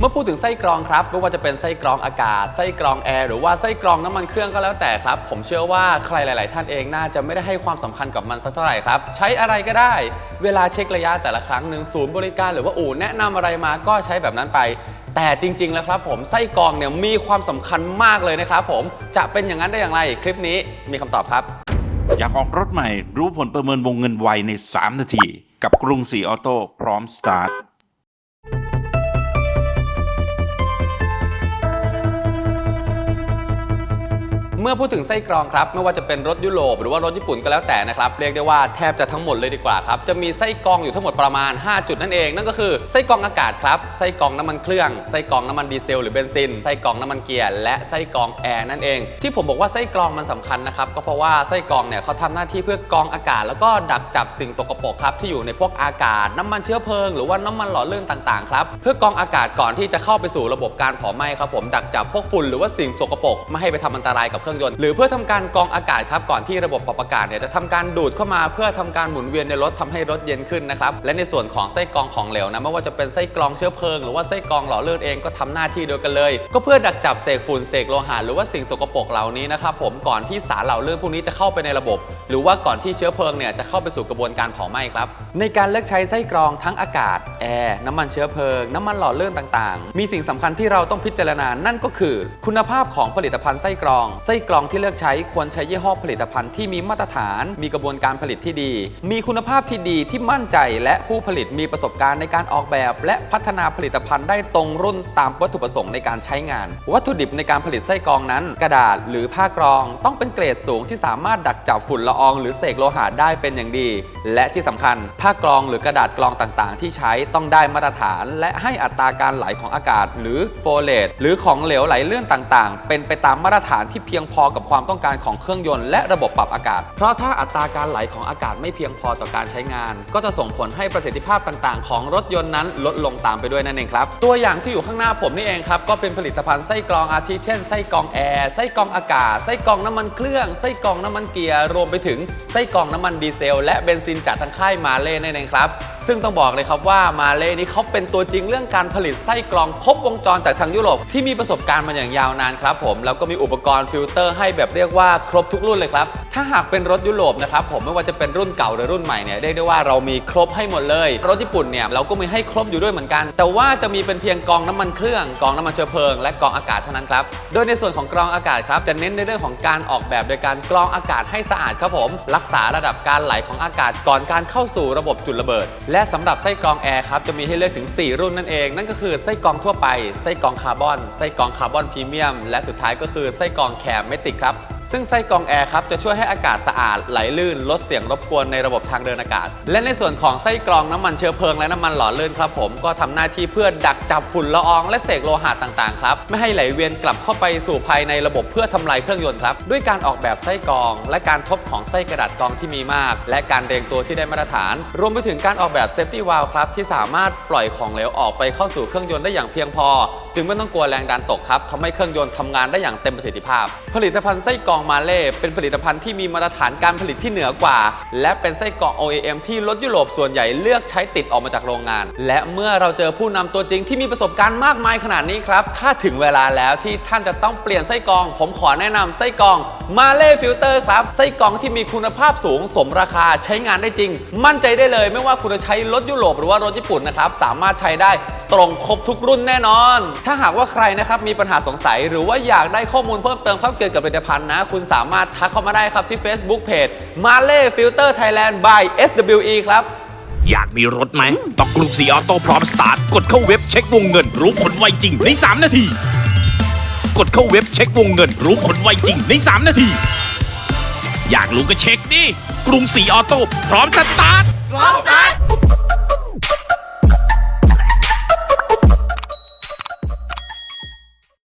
เมื่อพูดถึงไส้กรองครับไม่ว่าจะเป็นไส้กรองอากาศไส้กรองแอร์หรือว่าไส้กรองน้ำมันเครื่องก็แล้วแต่ครับ ผมเชื่อว่าใครหลาย ๆ ท่านเองน่าจะไม่ได้ให้ความสำคัญกับมันสักเท่าไหร่ครับ ใช้อะไรก็ได้ เวลาเช็คระยะแต่ละครั้งหนึ่งศูนย์บริการหรือว่าอู่แนะนำอะไรมาก็ใช้แบบนั้นไป แต่จริง ๆ แล้วครับ ผมไส้กรองเนี่ยมีความสำคัญมากเลยนะครับผมจะเป็นอย่างนั้นได้อย่างไร คลิปนี้มีคำตอบครับ อยากออกรถใหม่ รู้ผลประเมินวงเงินไวใน 3 นาที กับกรุงศรีออโต้พร้อมสตาร์ท เมื่อพูดถึงไส้กรองครับไม่ว่าจะเป็นรถยุโรปหรือว่ารถญี่ปุ่นก็แล้วแต่นะครับเรียกได้ว่าแทบจะทั้งหมดเลยดีกว่าครับจะมีไส้กรองอยู่ทั้งหมดประมาณ 5 จุดนั่นเอง นั่นก็คือไส้กรองอากาศครับไส้กรองน้ำมันเครื่องไส้กรองน้ำมันดีเซลหรือเบนซินไส้กรองน้ำมันเกียร์และไส้กรองแอร์นั่นเอง ที่ผมบอกว่าไส้กรองมันสำคัญนะครับก็เพราะว่าไส้กรองเนี่ยเขาทำหน้าที่เพื่อกรองอากาศ แล้วก็ดักจับสิ่งสกปรกครับที่อยู่ในพวกอากาศ น้ำมันเชื้อเพลิง หรือว่าน้ำมันหล่อลื่นต่างๆครับเพื่อกรองอากาศก่อนที่จะเข้าไปสู่ระบบการเผาไหม้ครับผมดักจับพวกฝุ่นหรือว่าสิ่งสกปรกไม่ให้ไปทำอันตรายกับเครื่องยนต์หรือเพื่อทำการกรองอากาศครับก่อนที่ระบบปรับอากาศเนี่ยจะทำการดูดเข้ามาเพื่อทำการหมุนเวียนในรถทำให้รถเย็นขึ้นนะครับและในส่วนของไส้กรองของเหลวนะไม่ว่าจะเป็นไส้กรองเชื้อเพลิงหรือว่าไส้กรองหล่อลื่นเองก็ทำหน้าที่เดียวกันเลย ก็เพื่อดักจับเศษฝุ่นเศษโลหะหรือว่าสิ่งสกปรกเหล่านี้นะครับผมก่อนที่สารเหล่าลื่นพวกนี้จะเข้าไปในระบบ หรือว่าก่อนที่เชื้อเพลิงเนี่ยจะเข้าไปสู่กระบวนการเผาไหม้ครับในการเลือกใช้ไส้กรองทั้งอากาศ แอร์น้ำมันเชื้อเพลิง น้ำมันหล่อเลื่นต่างๆ มีสิ่งสำคัญที่เราต้องพิจารณานั่นก็คือ คุณภาพของผลิตภัณฑ์ไส้กรอง ไส้กรองที่เลือกใช้ควรใช้ยี่ห้อผลิตภัณฑ์ที่มีมาตรฐาน มีกระบวนการผลิตที่ดี มีคุณภาพที่ดีที่มั่นใจ และผู้ผลิตมีประสบการณ์ในการออกแบบ และพัฒนาผลิตภัณฑ์ได้ตรงรุ่นตามวัตถุประสงค์ในการใช้งาน วัตถุดิบในการผลิตไส้กรองนั้น กระดาษหรือผ้ากรอง ต้องเป็นเกรดสูงที่สามารถดักจับฝุ่นละออง หรือเศษโลหะได้เป็นอย่างดี และที่สำคัญผ้ากรองหรือกระดาษกรองต่างๆ ที่ใช้ต้องได้มาตรฐาน และให้อัตราการไหลของอากาศ หรือโฟเลตหรือของเหลวไหลเลื่อนต่างๆ เป็นไปตามมาตรฐานที่เพียงพอกับความต้องการของเครื่องยนต์และระบบปรับอากาศ เพราะถ้าอัตราการไหลของอากาศไม่เพียงพอต่อการใช้งาน ก็จะส่งผลให้ประสิทธิภาพต่างๆ ของรถยนต์นั้นลดลงตามไปด้วยนั่นเองครับ ตัวอย่างที่อยู่ข้างหน้าผมนี่เองครับก็เป็นผลิตภัณฑ์ไส้กรองอาทิเช่นไส้กรองแอร์ไส้กรองอากาศไส้กรองน้ำมันเครื่องไส้กรองน้ำมันเกียร์รวมไปถึงไส้กรองน้ำมันดีเซลและเบนซินจากทางค่ายมาเล่นั่นเองครับซึ่งต้องบอกเลยครับว่ามาเล่นี่เขาเป็นตัวจริงเรื่องการผลิตไส้กรองครบวงจรจากทางยุโรปที่มีประสบการณ์มาอย่างยาวนานครับผมแล้วก็มีอุปกรณ์ฟิลเตอร์ให้แบบเรียกว่าครบทุกรุ่นเลยครับถ้าหากเป็นรถยุโรปนะครับผมไม่ว่าจะเป็นรุ่นเก่าหรือรุ่นใหม่เนี่ยเรียกได้ว่าเรามีครบให้หมดเลย รถญี่ปุ่นเนี่ยเราก็มีให้ครบอยู่ด้วยเหมือนกัน แต่ว่าจะมีเป็นเพียงกรองน้ำมันเครื่องกรองน้ำมันเชื้อเพลิง และกรองอากาศเท่านั้นครับโดยในส่วนของกรองอากาศครับจะเน้นในเรื่องของการออกแบบโดยการกรองอากาศให้สะอาดครับผม รักษาระดับการไหลของอากาศก่อนการเข้าสู่ระบบจุดระเบิดและสำหรับไส้กรองแอร์ครับจะมีให้เลือกถึง 4 รุ่นนั่นเอง นั่นก็คือไส้กรองทั่วไป ไส้กรองคาร์บอน ไส้กรองคาร์บอนพรีเมียม และสุดท้ายก็คือไส้กรองแคมเมติกครับ ซึ่งไส้กรองแอร์ครับจะช่วยให้อากาศสะอาดไหลลื่น ลดเสียงรบกวนในระบบทางเดินอากาศ และในส่วนของไส้กรองน้ำมันเชื้อเพลิงและน้ำมันหล่อลื่นครับผมก็ทำหน้าที่เพื่อดักจับฝุ่นละอองและเศษโลหะต่างๆครับไม่ให้ไหลเวียนกลับเข้าไปสู่ภายในระบบเพื่อทำลายเครื่องยนต์ครับด้วยการออกแบบไส้กรอง และการทบของไส้กระดาษกรองที่มีมาก และการเรียงตัวที่ได้มาตรฐาน รวมไปถึงการออกแบบเซฟตี้วาล์วครับที่สามารถปล่อยของเหลวออกไปเข้าสู่เครื่องยนต์ได้อย่างเพียงพอ จึงไม่ต้องกลัวแรงดันตกครับทำให้เครื่องยนต์ทำงานได้อย่างเต็มประสิทธิภาพ ผลิตภัณฑ์ไส้กรองมาเล่เป็นผลิตภัณฑ์ที่มีมาตรฐานการผลิตที่เหนือกว่า และเป็นไส้กรอง OEM ที่รถยุโรปส่วนใหญ่เลือกใช้ติดออกมาจากโรงงาน และเมื่อเราเจอผู้นำตัวจริงที่มีประสบการณ์มากมายขนาดนี้ครับ ถ้าถึงเวลาแล้วที่ท่านจะต้องเปลี่ยนไส้กรอง ผมขอแนะนำไส้กรองมาเล่ฟิลเตอร์ครับ ไส้กรองที่มีคุณภาพสูงสมราคาใช้งานได้จริง มั่นใจได้เลย ไม่ว่าคุณจะใช้รถยุโรปหรือว่ารถญี่ปุ่นนะครับสามารถใช้ได้ ตรงครบทุกรุ่นแน่นอน ถ้าหากว่าใครนะครับมีปัญหาสงสัย หรือว่าอยากได้ข้อมูลเพิ่มเติมครับเกี่ยวกับผลิตภัณฑ์นะ คุณสามารถทักเข้ามาได้ครับที่ Facebook Page m a l e Filter Thailand by SWE ครับอยากมีรถไหมต้องกรุงศรีออโต้พร้อมสตาร์ท กดเข้าเว็บเช็ควงเงิน รู้ผลไวจริงใน 3 นาที กดเข้าเว็บเช็ควงเงิน รู้ผลไวจริงใน 3 นาที อยากรู้ก็เช็คดิ กรุงศรีออโต้พร้อมสตาร์ท พร้อมสตาร์ท